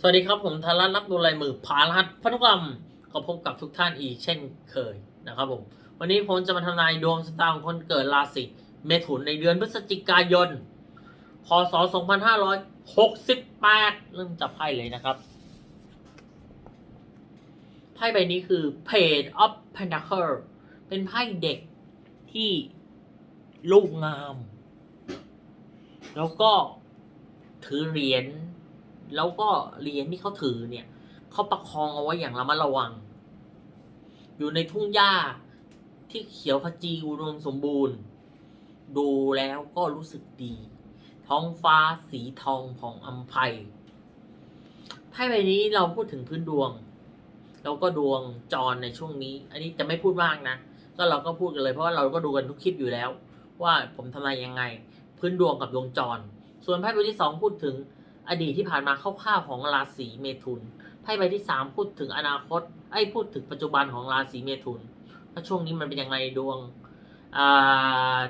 สวัสดีครับผมธารัตน์รับดูลายมือพารัตพันธุกรรมก็พบกับทุกท่านอีกเช่นเคยนะครับผม วันนี้ผมจะมาทำนายดวงชะตาของคนเกิดราศีเมถุนในเดือนพฤศจิกายน พศ 2568 เริ่มจับไพ่เลยนะครับไพ่ใบนี้คือ Page of Pentacle เป็นไพ่เด็กที่ลูกงาม แล้วก็ถือเหรียญ แล้วก็เหรียญที่เขาถือเนี่ยเขาประคองเอาไว้อย่างระมัดระวัง อยู่ในทุ่งหญ้าที่เขียวขจีอุดมสมบูรณ์ ดูแล้วก็รู้สึกดี ท้องฟ้าสีทองผ่องอัมภัยไพ่ใบนี้เราพูดถึงพื้นดวง แล้วก็ดวงจรในช่วงนี้ อันนี้จะไม่พูดมากนะ ก็เราก็พูดกันเลยเพราะว่าเราก็ดูกันทุกคลิปอยู่แล้ว ว่าผมทำนายยังไง พื้นดวงกับดวงจร ส่วนไพ่ใบที่สองพูดถึง อดีตที่ผ่านมาคร่าวๆของราศีเมถุนไพ่ใบที่สามพูดถึงอนาคตไอ้พูดถึงปัจจุบันของราศีเมถุนว่าช่วงนี้มันเป็นยังไงดวง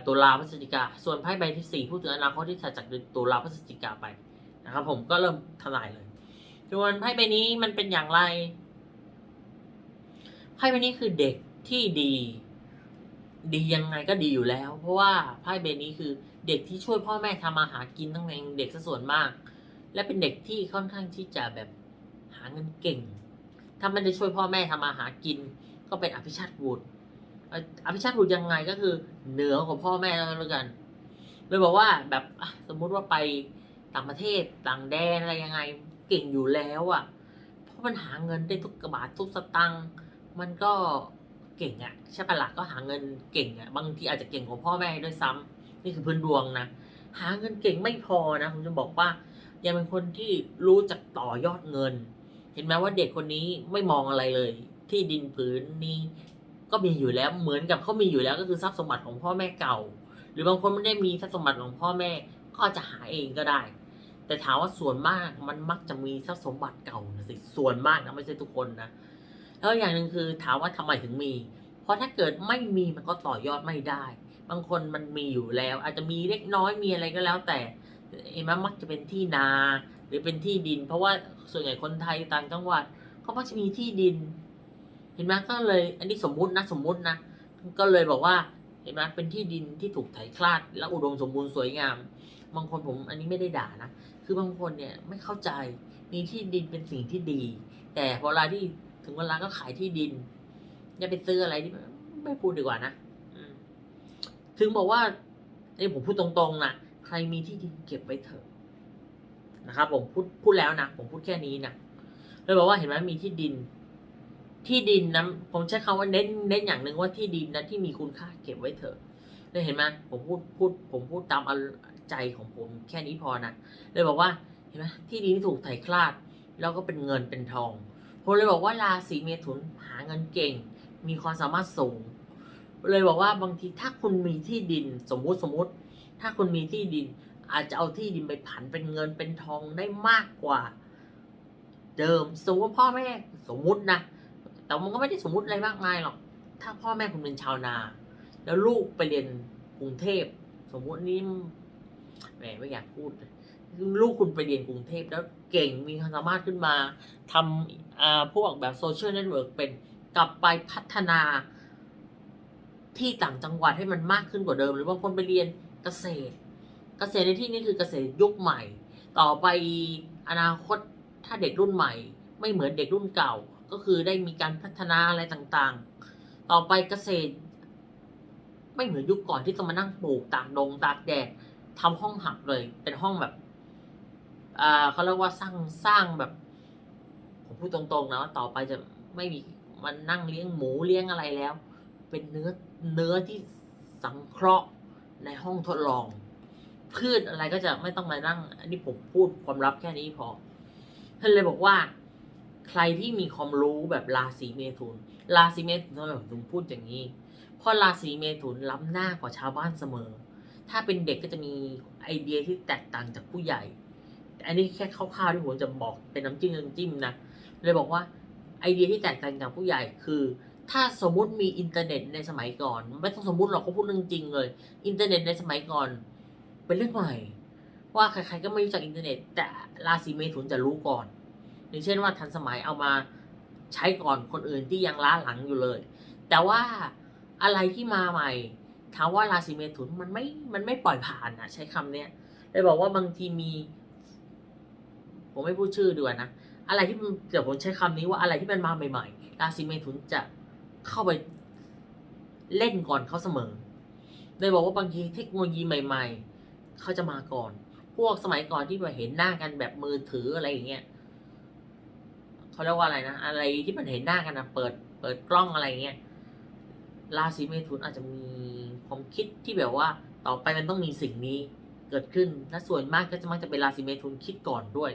ตุลาพฤศจิกา ส่วนไพ่ใบที่สี่พูดถึงอนาคตที่ถัดจากเดือนตุลาพฤศจิกาไปนะครับผมก็เริ่มทลายเลยส่วนไพ่ใบนี้มันเป็นอย่างไรไพ่ใบนี้คือเด็กที่ดี ดียังไงก็ดีอยู่แล้ว เพราะว่าไพ่ใบนี้คือเด็กที่ช่วยพ่อแม่ทำมาหากินตั้งแต่เด็กซะส่วนมาก และเป็นเด็กที่ค่อนข้างที่จะแบบหาเงินเก่ง ถ้าไม่ได้ช่วยพ่อแม่ทำมาหากิน ก็เป็นอภิชาติบุตรอภิชาติบุตรยังไงก็คือเหนือกว่าพ่อแม่แล้วกัน เลยบอกว่าแบบสมมุติว่าไปต่างประเทศต่างแดนอะไรยังไงเก่งอยู่แล้วอะ่ะ เพราะมันหาเงินได้ทุกกระบาททุกสตังค์มันก็เก่งอะ่ะใช่ปะละ่ะก็หาเงินเก่งอะ่ะบางทีอาจจะเก่งกว่าพ่อแม่ด้วยซ้ำนี่คือพื้นดวงนะหาเงินเก่งไม่พอนะผมจะบอกว่า ยังเป็นคนที่รู้จักต่อยอดเงิน เห็นไหมว่าเด็กคนนี้ไม่มองอะไรเลย ที่ดินผืนนี้ก็มีอยู่แล้วเหมือนกับเขามีอยู่แล้วก็คือทรัพย์สมบัติของพ่อแม่เก่า หรือบางคนไม่ได้มีทรัพย์สมบัติของพ่อแม่ก็จจะหาเองก็ได้ แต่ถามว่าส่วนมากมันมักจะมีทรัพย์สมบัติเก่านะสิส่วนมากนะไม่ใช่ทุกคนนะแล้วอย่างหนึ่งคือถามว่าทำไมถึงมี เพราะถ้าเกิดไม่มีมันก็ต่อยอดไม่ได้ บางคนมันมีอยู่แล้ว อาจจะมีเล็กน้อยมีอะไรก็แล้วแต่ เห็นไหมมักจะเป็นที่นา หรือเป็นที่ดิน เพราะว่าส่วนใหญ่คนไทยต่างจังหวัดเขามักจะมีที่ดิน เห็นไหมก็เลย อันนี้สมมุตินะสมมุตินะก็เลยบอกว่าเห็นไหมเป็นที่ดินที่ถูกไถคลาด และอุดมสมบูรณ์สวยงาม บางคนผมอันนี้ไม่ได้ด่านะ คือบางคนเนี่ยไม่เข้าใจ มีที่ดินเป็นสิ่งที่ดี แต่พอเวลาที่ถึงเวลาก็ขายที่ดินอย่าไปซื้ออะไรที่ไม่พูดดีกว่านะ ถึงบอกว่าไอ้ผมพูดตรงๆนะ รมีที่ดินเก็บไว้เถอะนะครับผมพูดพูดแล้วนะผมพูดแค่นี้นะเลยบอกว่าเห็นไหมมีที่ดิน ที่ดินนะผมใช้คำว่าเน้นเน้นอย่างหนึ่งว่าที่ดินนะที่มีคุณค่าเก็บไว้เถอะเลยเห็นไหมผมพูดพูด ผมพูดตามใจของผมแค่นี้พอนะเลยบอกว่าเห็นไหมที่ดินที่ถูกไถ่คลาด แล้วก็เป็นเงินเป็นทองผมเลยบอกว่าราศีเมถุนหาเงินเก่ง มีความสามารถสูง เลยบอกว่าบางทีถ้าคุณมีที่ดินสมมุติสมมุติ ถ้าคุณมีที่ดิน อาจจะเอาที่ดินไปผันเป็นเงินเป็นทองได้มากกว่า เดิมสมมติว่าพ่อแม่สมมุตินะแต่มันก็ไม่ได้สมมุติอะไรมากมายหรอก ถ้าพ่อแม่คุณเป็นชาวนา แล้วลูกไปเรียนกรุงเทพ สมมุตินี่แหมไม่อยากพูด ลูกคุณไปเรียนกรุงเทพแล้วเก่งมีความสามารถขึ้นมาทำพวกแบบโซเชียลเน็ตเวิร์กเป็นกลับไปพัฒนาที่ต่างจังหวัดให้มันมากขึ้นกว่าเดิม หรือบางคนไปเรียน เกษตร เกษตรในที่นี้คือเกษตรยุคใหม่ ต่อไปอนาคตถ้าเด็กรุ่นใหม่ ไม่เหมือนเด็กรุ่นเก่า ก็คือได้มีการพัฒนาอะไรต่างๆ ต่อไปเกษตร ไม่เหมือนยุคก่อนที่ต้องมานั่งปลูกตากดงตากแดดทำห้องหักเลย เป็นห้องแบบอ่าเขาเรียกว่าสร้างสร้างแบบผมพูดตรงๆนะว่าต่อไปจะไม่มีมันนั่งเลี้ยงหมูเลี้ยงอะไรแล้ว เป็นเนื้อเนื้อที่สังเคราะห์ ในห้องทดลอง พืชอะไรก็จะไม่ต้องมานั่ง อันนี้ผมพูดความลับแค่นี้พอท่านเลยบอกว่า ใครที่มีความรู้แบบราศีเมถุน ราศีเมถุนทำไมผมถึงพูดอย่างนี้ เพราะราศีเมถุนล้ำหน้ากว่าชาวบ้านเสมอ ถ้าเป็นเด็กก็จะมีไอเดียที่แตกต่างจากผู้ใหญ่ อันนี้แค่คร่าวๆที่ผมจะบอกเป็นน้ำจิ้มน้ำจิ้มนะ เลยบอกว่าไอเดียที่แตกต่างจากผู้ใหญ่คือ ถ้าสมมุติมีอินเทอร์เน็ตในสมัยก่อน ไม่ต้องสมมุติหรอกเขาพูดเรื่องจริงเลย อินเทอร์เน็ตในสมัยก่อน เป็นเรื่องใหม่ ว่าใครๆก็ไม่รู้จักอินเทอร์เน็ต แต่ราศีเมถุนจะรู้ก่อน อย่างเช่นว่าทันสมัยเอามาใช้ก่อนคนอื่นที่ยังล้าหลังอยู่เลย แต่ว่าอะไรที่มาใหม่ถามว่าราศีเมถุนมันไม่มันไม่ปล่อยผ่านนะใช้คำเนี้ยเลยบอกว่าบางทีมี ผมไม่พูดชื่อดีกว่านะอะไรที่เดี๋ยวผมใช้คำนี้ว่าอะไรที่มันมาใหม่ ๆ ราศีเมถุนจะ เข้าไปเล่นก่อนเขาเสมอเลยบอกว่าบางทีเทคโนโลยีใหม่ ๆ เขาจะมาก่อน พวกสมัยก่อนที่แบบเห็นหน้ากันแบบมือถืออะไรอย่างเงี้ยเขาเรียกว่าอะไรนะ อะไรที่มันเห็นหน้ากันนะเปิด เปิดกล้องอะไรเงี้ย ราศีเมถุนอาจจะมีความคิดที่แบบว่า ต่อไปมันต้องมีสิ่งนี้เกิดขึ้น และส่วนมากก็จะมักจะเป็นราศีเมถุนคิดก่อนด้วย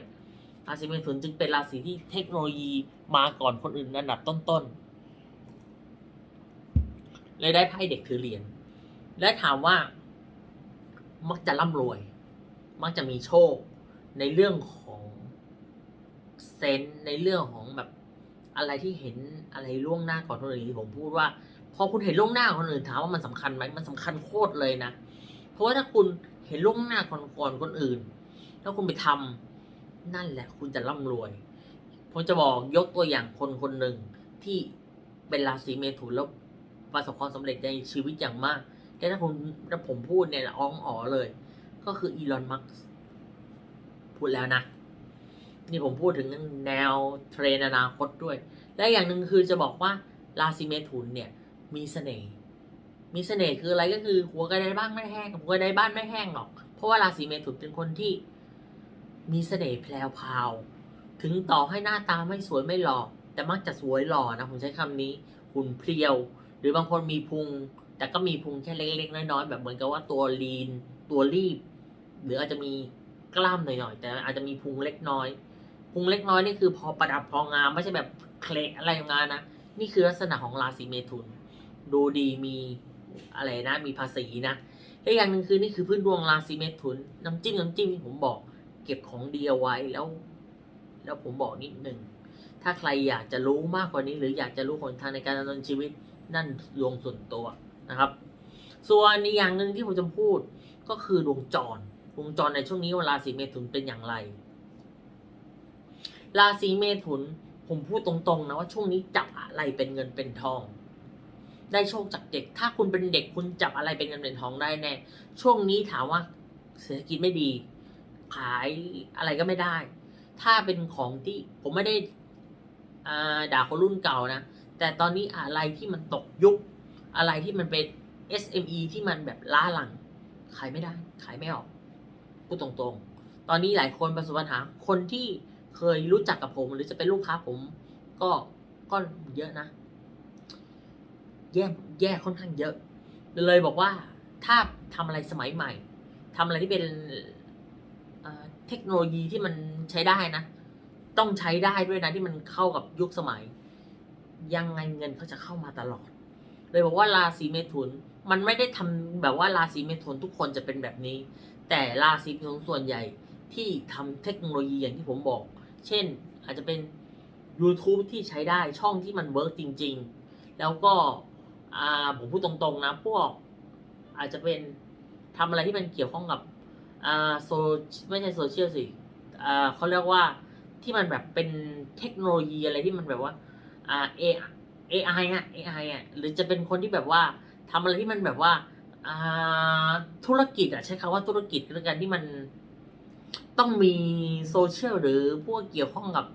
ราศีเมถุนจึงเป็นราศีที่เทคโนโลยีมาก่อนคนอื่นอันดับต้นๆ เลยได้ไพ่เด็กถือเหรียญและถามว่า มักจะร่ำรวย มักจะมีโชคในเรื่องของเซนในเรื่องของแบบอะไรที่เห็นอะไรล่วงหน้าก่อนคนอื่นที่ผมพูดว่า พอคุณเห็นล่วงหน้าคนอื่นถามว่ามันสำคัญไหมมันสำคัญโคตรเลยนะ เพราะว่าถ้าคุณเห็นล่วงหน้าก่อนก่อนคนอื่นแล้วคุณไปทำนั่นแหละ คุณจะร่ำรวย ผมจะบอกยกตัวอย่างคนคนหนึ่งที่เป็นราศีเมถุนแล้ว ประสบความสำเร็จในชีวิตอย่างมาก แต่ถ้าผมถ้าผมพูดเนี่ยอ้องอ๋อเลย ก็คืออีลอนมัสพูดแล้วนะ นี่ผมพูดถึงแนวเทรนด์อนาคตด้วย และอย่างหนึ่งคือจะบอกว่าราศีเมถุนเนี่ยมีเสน่ห์ มีเสน่ห์คืออะไรก็คือ หัวกระไดบ้านไม่แห้ง หัวกระไดบ้านไม่แห้งหรอก เพราะว่าราศีเมถุนเป็นคนที่มีเสน่ห์แพรวพาว ถึงต่อให้หน้าตาไม่สวยไม่หล่อแต่มักจะสวยหล่อนะผมใช้คำนี้หุ่นเพรียว หรือบางคนมีพุง แต่ก็มีพุงแค่เล็กๆน้อยๆแบบเหมือนกับว่าตัวลีน ตัวรีบ หรืออาจจะมีกล้ามหน่อยๆแต่อาจจะมีพุงเล็กน้อย พุงเล็กน้อยนี่คือพอประดับพองามไม่ใช่แบบเคละอะไรอย่างนั้นนะนี่คือลักษณะของราศีเมถุน ดูดีมีอะไรนะ มีภาษีนะและอย่างหนึ่งคือนี่คือพื้นดวงราศีเมถุนน้ำจิ้มน้ำจิ้มที่ผมบอก เก็บของดีเอาไว้แล้ว แล้วผมบอกนิดหนึ่งถ้าใครอยากจะรู้มากกว่านี้ หรืออยากจะรู้หนทางในการดำเนินชีวิต นั่นดวงส่วนตัวนะครับ ส่วนอีกอย่างหนึ่งที่ผมจะพูดก็คือดวงจรดวงจรในช่วงนี้เว่าราศีเมถุนเป็นอย่างไร ราศีเมถุนผมพูดตรงๆนะว่าช่วงนี้จับอะไรเป็นเงินเป็นทอง ได้โชคจากเด็ก ถ้าคุณเป็นเด็กคุณจับอะไรเป็นเงินเป็นทองได้แน่ช่วงนี้ถามว่าเศรษฐกิจไม่ดี ขายอะไรก็ไม่ได้ ถ้าเป็นของที่ผมไม่ได้ด่าคนรุ่นเก่านะ แต่ตอนนี้อะไรที่มันตกยุค อะไรที่มันเป็น SME ที่มันแบบล้าหลัง ขายไม่ได้ ขายไม่ออกพูดตรงๆ ตอนนี้หลายคนประสบปัญหา คนที่เคยรู้จักกับผม หรือจะเป็นลูกค้าผม ก็ก็เยอะนะ แย่แย่ค่อนข้างเยอะ เลยบอกว่าถ้าทำอะไรสมัยใหม่ทำอะไรที่เป็นเทคโนโลยีที่มันใช้ได้นะ ต้องใช้ได้ด้วยนะที่มันเข้ากับยุคสมัย ยังไงเงินเขาจะเข้ามาตลอด เลยบอกว่าราศีเมถุนมันไม่ได้ทำแบบว่าราศีเมถุนทุกคนจะเป็นแบบนี้ แต่ราศีเมถุนส่วนใหญ่ที่ทำเทคโนโลยีอย่างที่ผมบอก เช่นอาจจะเป็น YouTube ที่ใช้ได้ช่องที่มันเวิร์กจริง ๆ แล้วก็ผมพูดตรงๆนะพวก อาจจะเป็นทำอะไรที่มันเกี่ยวข้องกับโซไม่ใช่โซเชียลสิเขาเรียกว่าที่มันแบบเป็นเทคโนโลยีอะไรที่มันแบบว่า อ่า A AI อะ AI อะหรือจะเป็นคนที่แบบว่าทำอะไรที่มันแบบว่าอ่าธุรกิจอะใช้คำว่าธุรกิจแล้วกันที่มันต้องมีโซเชียลหรือพวกเกี่ยวข้องกับ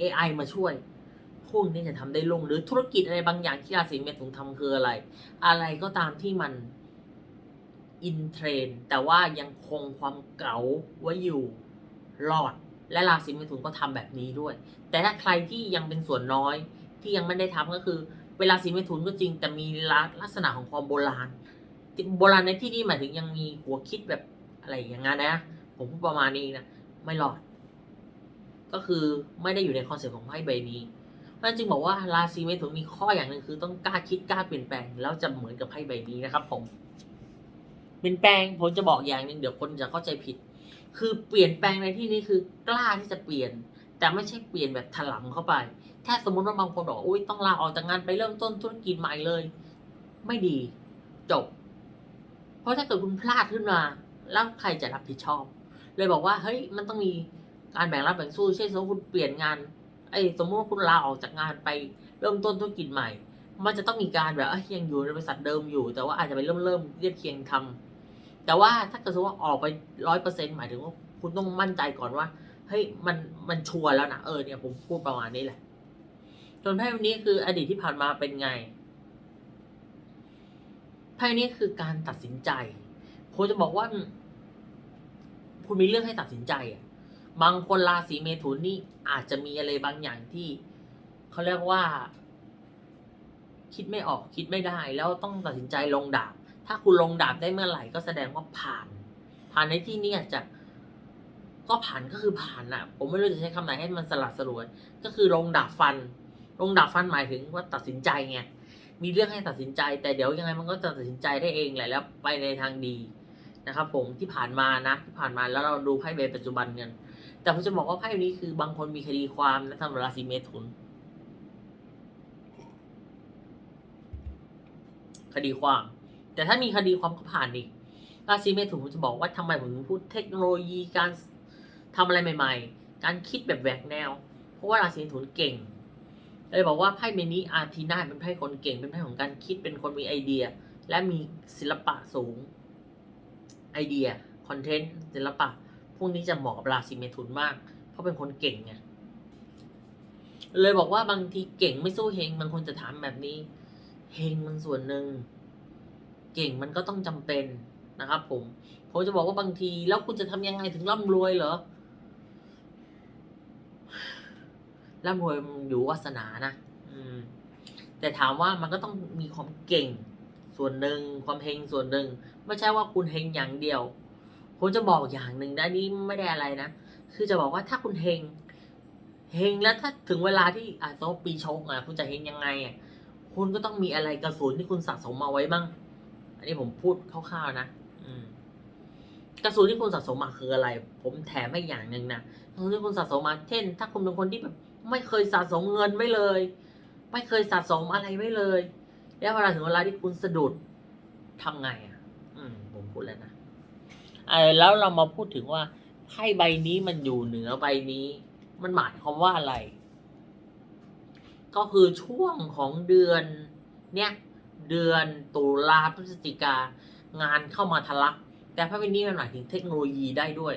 AI มาช่วย พวกนี้จะทำได้ลงหรือธุรกิจอะไรบางอย่างที่ราศีเมถุนทำคืออะไร อะไรก็ตามที่มันอินเทรนแต่ว่ายังคงความเก๋าไว้อยู่รอด และราศีเมถุนก็ทำแบบนี้ด้วย แต่ถ้าใครที่ยังเป็นส่วนน้อย ที่ยังไม่ได้ทำก็คือ เวลาสีเมถุนก็จริง แต่มีลักษณะของความโบราณ โบราณในที่นี้หมายถึงยังมีหัวคิดแบบอะไรอย่างงั้นนะ ผมพูดประมาณนี้นะ ไม่รอด ก็คือไม่ได้อยู่ในคอนเซ็ปต์ของไพ่ใบนี้นั่นจึงบอกว่าราศีเมถุนมีข้ออย่างหนึ่งคือต้องกล้าคิดกล้าเปลี่ยนแปลงแล้วจะเหมือนกับไพ่ใบนี้นะครับ ผม เปลี่ยนแปลงผมจะบอกอย่างหนึ่งเดี๋ยวคนจะเข้าใจผิด คือเปลี่ยนแปลงในที่นี้คือกล้าที่จะเปลี่ยน แต่ไม่ใช่เปลี่ยนแบบถลำเข้าไป ถ้าสมมติว่าบางคนบอกอุ้ยต้องลาออกจากงานไปเริ่มต้นธุรกิจใหม่เลย ไม่ดี จบ เพราะถ้าเกิดคุณพลาดขึ้นมา แล้วใครจะรับผิดชอบ เลยบอกว่าเฮ้ยมันต้องมีการแบ่งรับแบ่งสู้เช่นสมมติคุณเปลี่ยนงานไอ้สมมติว่าคุณลาออกจากงานไปเริ่มต้นธุรกิจใหม่ มันจะต้องมีการแบบเอ้ยยังอยู่ในบริษัทเดิมอยู่ แต่ว่าอาจจะไปเริ่มเริ่มเรียบเคียงทำแต่ว่าถ้าเกิดสมมติว่าออกไปร้อยเปอร์เซ็นต์หมายถึงว่าคุณต้องมั่นใจก่อนว่าเฮ้ยมันมันชัวร์แล้วนะเออเนี่ยผมพูดประมาณนี้แหละ นไพ่วันนี้คืออดีตที่ผ่านมาเป็นไงไพ่นี้คือการตัดสินใจผมจะบอกว่า คุณมีเรื่องให้ตัดสินใจอะ บางคนราศีเมถุนนี่อาจจะมีอะไรบางอย่างที่เขาเรียกว่า คิดไม่ออกคิดไม่ได้ แล้วต้องตัดสินใจลงดาบ ถ้าคุณลงดาบได้เมื่อไหร่ก็แสดงว่าผ่าน ผ่านในที่นี้อาจจะก็ผ่านก็คือผ่านน่ะ ผมไม่รู้จะใช้คำไหนให้มันสลัดสลวย ก็คือลงดาบฟัน ลงดาบฟันหมายถึงว่าตัดสินใจไงมีเรื่องให้ตัดสินใจ แต่เดี๋ยวยังไงมันก็จะตัดสินใจได้เองแหละแล้วไปในทางดีนะครับ ผมที่ผ่านมานะที่ผ่านมาแล้วเราดูไพ่ใบปัจจุบันกันแต่ผมจะบอกว่าไพ่นี้คือบางคนมีคดีความนะสำหรับราศีเมถุน คดีความ แต่ถ้ามีคดีความก็ผ่านดิราศีเมถุนผมจะบอกว่าทำไมผมถึงพูดเทคโนโลยีการทำอะไรใหม่ ๆ การคิดแบบแหวกแนว เพราะว่าราศีเมถุนเก่ง เลยบอกว่าไพ่เมนี้อาร์ทีน่าเป็นไพ่คนเก่งเป็นไพ่ของการคิดเป็นคนมีไอเดีย และมีศิลปะสูง ไอเดียคอนเทนต์ศิลปะ พวกนี้จะเหมาะกับราศีเมถุนมาก เพราะเป็นคนเก่งไงเลยบอกว่าบางทีเก่งไม่สู้เฮงบางคนจะถามแบบนี้เฮงมันส่วนหนึ่งเก่งมันก็ต้องจำเป็นนะครับ ผมผมจะบอกว่าบางทีแล้วคุณจะทำยังไงถึงร่ำรวยเหรอ ร่ำรวยอยู่วาสนานะอืม แต่ถามว่ามันก็ต้องมีความเก่ง ส่วนหนึ่งความเฮงส่วนหนึ่งไม่ใช่ว่าคุณเฮงอย่างเดียวผมจะบอกอย่างหนึ่งนะนี่ไม่ได้อะไรนะคือจะบอกว่าถ้าคุณเฮงเฮงแล้วถ้าถึงเวลาที่อะสมมติปีชงอะคุณจะเฮงยังไงอะคุณก็ต้องมีอะไรกระสุนที่คุณสะสมมาไว้บ้าง อันนี้ผมพูดคร่าวๆนะอืมกระสุนที่คุณสะสมมาคืออะไร ผมแถมให้อย่างหนึ่งนะกระสุนที่คุณสะสมมาเช่น ถ้าคุณเป็นคนที่แบบ ไม่เคยสะสมเงินไว้เลย ไม่เคยสะสมอะไรไว้เลย แล้วเวลาถึงเวลาที่คุณสะดุดทำไงอะ อืมผมพูดแล้วนะเออแล้วเรามาพูดถึงว่าไพ่ใบนี้มันอยู่เหนือใบนี้ มันหมายความว่าอะไร ก็คือช่วงของเดือน เนี่ยเดือนตุลาพฤศจิกางานเข้ามาทะลัก แต่พระวินนี้มันหมายถึงเทคโนโลยีได้ด้วย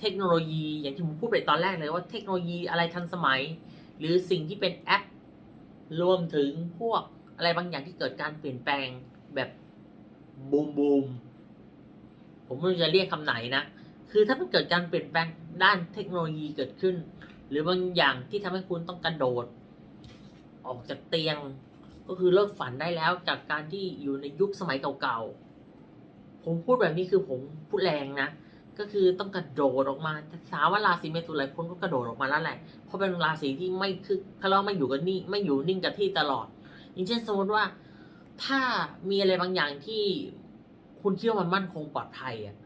เทคโนโลยี อย่างที่ผมพูดไปตอนแรกเลยว่าเทคโนโลยีอะไรทันสมัย หรือสิ่งที่เป็นแอป รวมถึงพวกอะไรบางอย่างที่เกิดการเปลี่ยนแปลงแบบบูมบูมผมไม่รู้จะเรียกคำไหนนะ คือถ้ามันเกิดการเปลี่ยนแปลงด้านเทคโนโลยีเกิดขึ้น หรือบางอย่างที่ทำให้คุณต้องกระโดด ออกจากเตียง ก็คือเลิกฝันได้แล้วจากการที่อยู่ในยุคสมัยเก่าๆ ผมพูดแบบนี้คือผมพูดแรงนะ ก็คือต้องกระโดดออกมาแต่ถามว่าราศีเมถุนหลายคนก็กระโดดออกมาแล้วแหละเพราะเป็นราศีที่ไม่คือเขาเรียกว่าไม่อยู่กันนี่ไม่อยู่นิ่งกับที่ตลอด อย่างเช่นสมมติว่า ถ้ามีอะไรบางอย่างที่คุณคิดว่ามันมั่นคงปลอดภัยอะ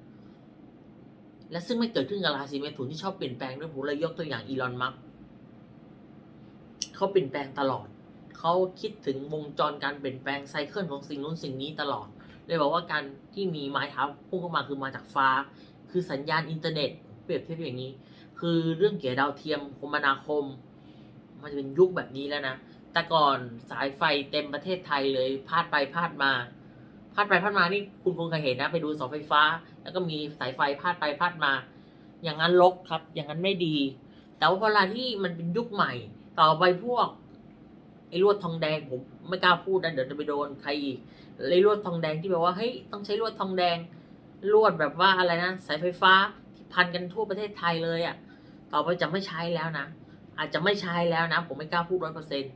และซึ่งไม่เกิดขึ้นกับราศีเมถุนที่ชอบเปลี่ยนแปลงด้วยผมเลยยกตัวอย่างอีลอนมัสก์เขาเปลี่ยนแปลงตลอด เขาคิดถึงวงจรการเปลี่ยนแปลงไซเคิลของสิ่งนู้นสิ่งนี้ตลอดเลยบอกว่าการที่มีไม้เท้าพุ่งเข้ามาคือมาจากฟ้า คือสัญญาณอินเทอร์เน็ต เปรียบเทียบอย่างนี้ คือเรื่องเกี่ยวดาวเทียมคมนาคม มันจะเป็นยุคแบบนี้แล้วนะ แต่ก่อนสายไฟเต็มประเทศไทยเลยพาดไปพาดมา พาดไปพาดมานี่คุณคงเคยเห็นนะ ไปดูเสาไฟฟ้า แล้วก็มีสายไฟพาดไปพาดมา อย่างนั้นลกครับ อย่างนั้นไม่ดี แต่ว่าเวลาที่มันเป็นยุคใหม่ ต่อไปพวกไอ้ลวดทองแดงผมไม่กล้าพูดนะเดี๋ยวจะไปโดนใครอีกไอ้ลวดทองแดงที่แบบว่าเฮ้ยต้องใช้ลวดทองแดง ลวดแบบว่าอะไรนะสายไฟฟ้าที่พันกันทั่วประเทศไทยเลยอะ่ะ ต่อไปจะไม่ใช้แล้วนะ อาจจะไม่ใช้แล้วนะ ผมไม่กล้าพูดร้อยเปอร์เซ็นต์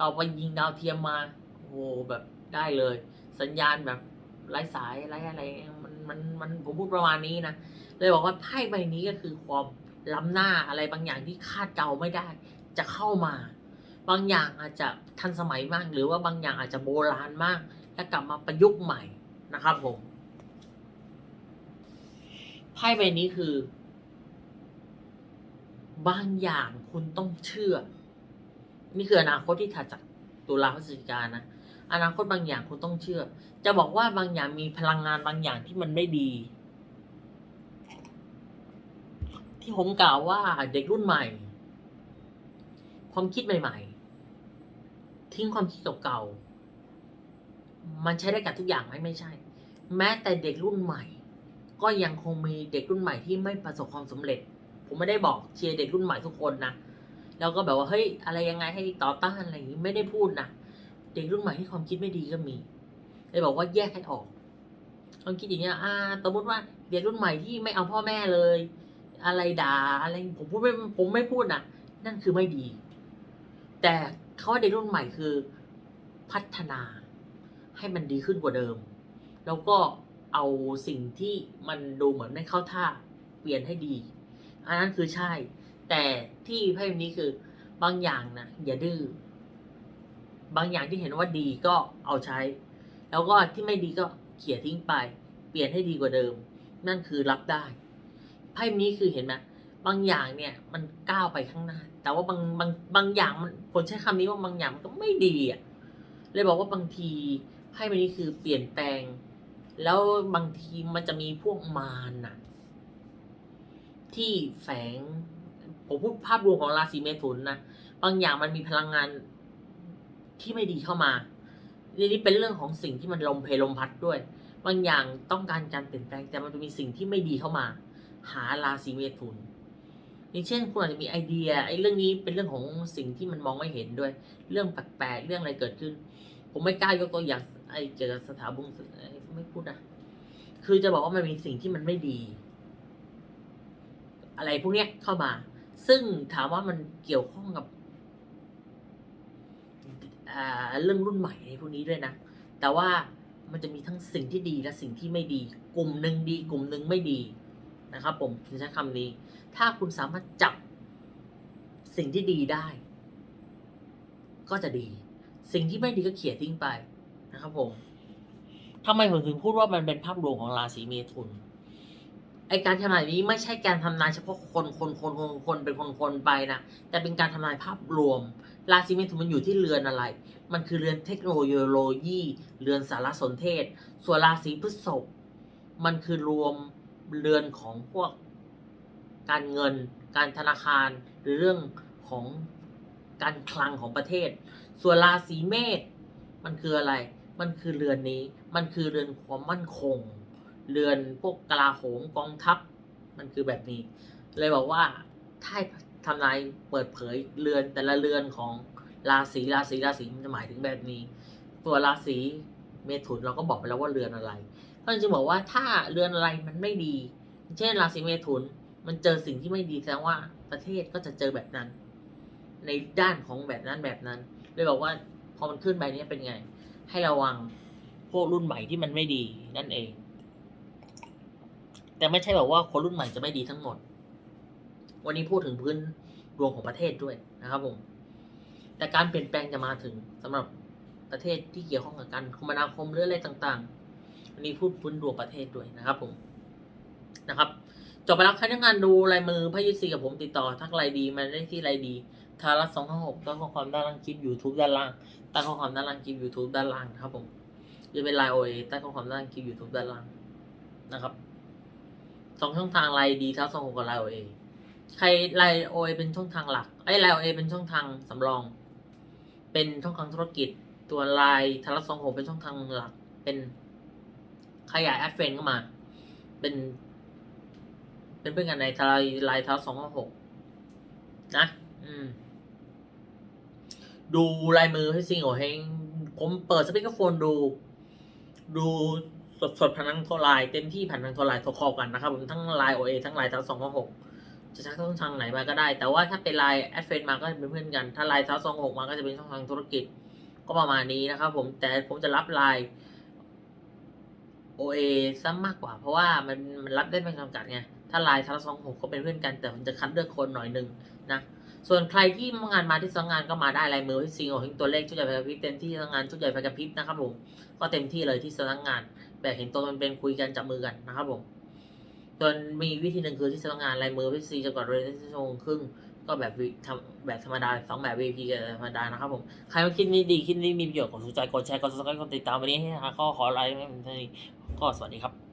ต่อไปยิงดาวเทียมมาโอ้โหแบบได้เลย สัญญาณแบบไร้สายไร้อะไรมันมันมันผมพูดประมาณนี้นะเลยบอกว่าไพ่ใบนี้ก็คือความล้ำหน้าอะไรบางอย่างที่คาดเดาไม่ได้ จะเข้ามา บางอย่างอาจจะทันสมัยมาก หรือว่าบางอย่างอาจจะโบราณมาก และกลับมาประยุกต์ใหม่นะครับผม ไพ่ใบนี้คือ บางอย่างคุณต้องเชื่อ นี่คืออนาคตที่ถัดจากตุลาพฤศจิกานะอนาคตบางอย่างคุณต้องเชื่อ จะบอกว่าบางอย่างมีพลังงานบางอย่างที่มันไม่ดีทที่ผมกล่าวว่าเด็กรุ่นใหม่ ความคิดใหม่ ๆ ทิ้งความคิดเก่าๆมันใช้ได้กับทุกอย่างไหมไม่ใช่ แม้แต่เด็กรุ่นใหม่ ก็ยังคงมีเด็กรุ่นใหม่ที่ไม่ประสบความสำเร็จ ผมไม่ได้บอกเชียร์เด็กรุ่นใหม่ทุกคนนะแล้วก็แบบว่าเฮ้ยอะไรยังไงให้ต่อต้านอะไรอย่างนี้ไม่ได้พูดนะเด็กรุ่นใหม่ที่ความคิดไม่ดีก็มีเลยบอกว่าแยกให้ออกความคิดอย่างเงี้ยอ่าสมมติว่าเด็กรุ่นใหม่ที่ไม่เอาพ่อแม่เลย อะไรด่าอะไรผมพูดไม่ผมไม่พูดนะนั่นคือไม่ดี แต่เขาว่าเด็กรุ่นใหม่คือพัฒนาให้มันดีขึ้นกว่าเดิม แล้วก็ เอาสิ่งที่มันดูเหมือนไม่เข้าท่าเปลี่ยนให้ดี อันนั้นคือใช่ แต่ที่ไพ่ใบนี้คือบางอย่างนะอย่าดื้อบางอย่างที่เห็นว่าดีก็เอาใช้ แล้วก็ที่ไม่ดีก็เขี่ยทิ้งไป เปลี่ยนให้ดีกว่าเดิม นั่นคือรับได้ไพ่นี้คือเห็นไหมบางอย่างเนี่ยมันก้าวไปข้างหน้า แต่ว่าบางบางบางอย่างมันผมใช้คำนี้ว่าบางอย่างมันก็ไม่ดีอะเลยบอกว่าบางทีไพ่ใบนี้คือเปลี่ยนแปลง แล้วบางทีมันจะมีพวกมารน่ะ ที่แฝง ผมพูดภาพรวมของราศีเมถุนนะบางอย่างมันมีพลังงานที่ไม่ดีเข้ามานี่เป็นเรื่องของสิ่งที่มันลมเพลมพัดด้วย บางอย่างต้องการการเปลี่ยนแปลงแต่มันจะมีสิ่งที่ไม่ดีเข้ามา หาราศีเมถุนอย่างเช่นคุณอาจจะมีไอเดียไอ้เรื่องนี้เป็นเรื่องของสิ่งที่มันมองไม่เห็นด้วย เรื่องแปลกๆเรื่องอะไรเกิดขึ้น ผมไม่กล้ายกตัวอย่างไอ้เกี่ยวกับสถาบัน ไม่พูดนะคือจะบอกว่ามันมีสิ่งที่มันไม่ดี อะไรพวกเนี้ยเข้ามา ซึ่งถามว่ามันเกี่ยวข้องกับเรื่องรุ่นใหม่ในพวกนี้ด้วยนะ แต่ว่ามันจะมีทั้งสิ่งที่ดีและสิ่งที่ไม่ดี กลุ่มหนึ่งดี กลุ่มหนึ่งไม่ดีนะครับ ผมผมใช้คำนี้ ถ้าคุณสามารถจับสิ่งที่ดีได้ ก็จะดี สิ่งที่ไม่ดีก็เขี่ยทิ้งไปนะครับผม ทำไมผมถึงพูดว่ามันเป็นภาพรวมของราศีเมถุนไอการทำนายนี้ไม่ใช่การทำนายเฉพาะคนคนคนคนคนเป็นคนคนไปนะแต่เป็นการทำนายภาพรวม ราศีเมถุนมันอยู่ที่เรือนอะไร มันคือเรือนเทคโนโลยีเรือนสารสนเทศ ส่วนราศีพฤษภมันคือรวมเรือนของพวกการเงิน การธนาคารหรือเรื่องของการคลังของประเทศ ส่วนราศีเมษมันคืออะไร มันคือเรือนนี้ มันคือเรือนความมั่นคง เรือนพวกกลาโหมกองทัพ มันคือแบบนี้ เลยบอกว่าถ้าทำนายเปิดเผยเรือนแต่ละเรือนของราศีราศีราศีมันจะหมายถึงแบบนี้ ตัวราศีเมถุนเราก็บอกไปแล้วว่าเรือนอะไรเพราะฉะนั้นบอกว่าถ้าเรือนอะไรมันไม่ดี เช่นราศีเมถุนมันเจอสิ่งที่ไม่ดีแสดงว่าประเทศก็จะเจอแบบนั้น ในด้านของแบบนั้นแบบนั้นเลยบอกว่าพอมันขึ้นไปนี้เป็นไง ให้ระวัง พวกรุ่นใหม่ที่มันไม่ดีนั่นเอง แต่ไม่ใช่แบบว่าคนรุ่นใหม่จะไม่ดีทั้งหมด วันนี้พูดถึงพื้นรวมของประเทศด้วยนะครับผมแต่การเปลี่ยนแปลงจะมาถึงสำหรับประเทศที่เกี่ยวข้องกับการคมนาคมหรืออะไรต่างๆอันนี้พูดพื้นรวมประเทศด้วยนะครับ ผมนะครับจบไปแล้วใครต้องการดูลายมือพระยิซีกับผมติดต่อทักไลน์ดีมาได้ที่ไลน์ดีทารัสสองห้าหกตั้งข้อความด้านล่างคลิปยูทูบด้านล่างตั้งข้อความด้านล่างคลิปยูทูบด้านล่างนะครับผม จะเป็นไลน์โอเอตั้งข้อความด้านล่างคลิปยูทูบด้านล่างนะครับสองช่องทางไลน์ดีทัสสองหกกับไลน์โอเอใครไลน์โอเอเป็นช่องทางหลักไอ้ไลน์โอเอเป็นช่องทางสำรอง เป็นช่องทางธุรกิจ ตัวไลน์ทารัสสองหกเป็นช่องทางหลัก เป็นขยายแอดเฟนเข้ามา เป็น เป็นเพื่อนกันในทลายลเท้าสองห้าหกนะ อืม ดูลายมือให้ซิงโอเฮงผมเปิดสปีกเกอร์โฟนดู ดูสดสดๆผ่านทางโทรไลน์เต็มที่ผ่านทางโทรไลน์โทรคอลกันนะครับผมทั้งไลน์โอเอทั้งไลน์เท้าสองห้าหกจะใช้ช่องทางไหนมาก็ได้ แต่ว่าถ้าเป็นไลน์แอดเฟนมาก็จะเป็นเพื่อนกัน ถ้าไลน์เท้าสองหกมาก็จะเป็นช่องทางธุรกิจก็ประมาณนี้นะครับผมแต่ผมจะรับไลน์โอเอซ้ำมากกว่า เพราะว่ามันมันรับได้ไม่จำกัดไงถ้าไลน์ทัสองหกก็เป็นเพื่อนกัน แต่มันจะคัดเลือกคนหน่อยหนึ่งนะ ส่วนใครที่มางานมาที่สำนักงานก็มาได้ลายมือที่ซิงโอเห็นตัวเลขชุดใหญ่ไฟกระพริบเต็มที่สำนักงานชุดใหญ่ไฟกระพริบนะครับผมก็เต็มที่เลยที่สำนักงาน แบบเห็นตัวมันเป็นคุยกันจับมือกันนะครับผมส่วนมีวิธีหนึ่งคือที่สำนักงานลายมือพี่ซีจะกดเรนที่ชั่วโมงครึ่งก็แบบวิทำแบบธรรมดาสองแบบ VP กับธรรมดานะครับผมใครว่าคิดนี้ดีคิดนี้มีประโยชน์กดสนใจกดแชร์กดซับสไครต์กดติดตามวันนี้ให้หาข้อขอไลน์ไม่เป็นเท่านี้ก็สวัสดีครับ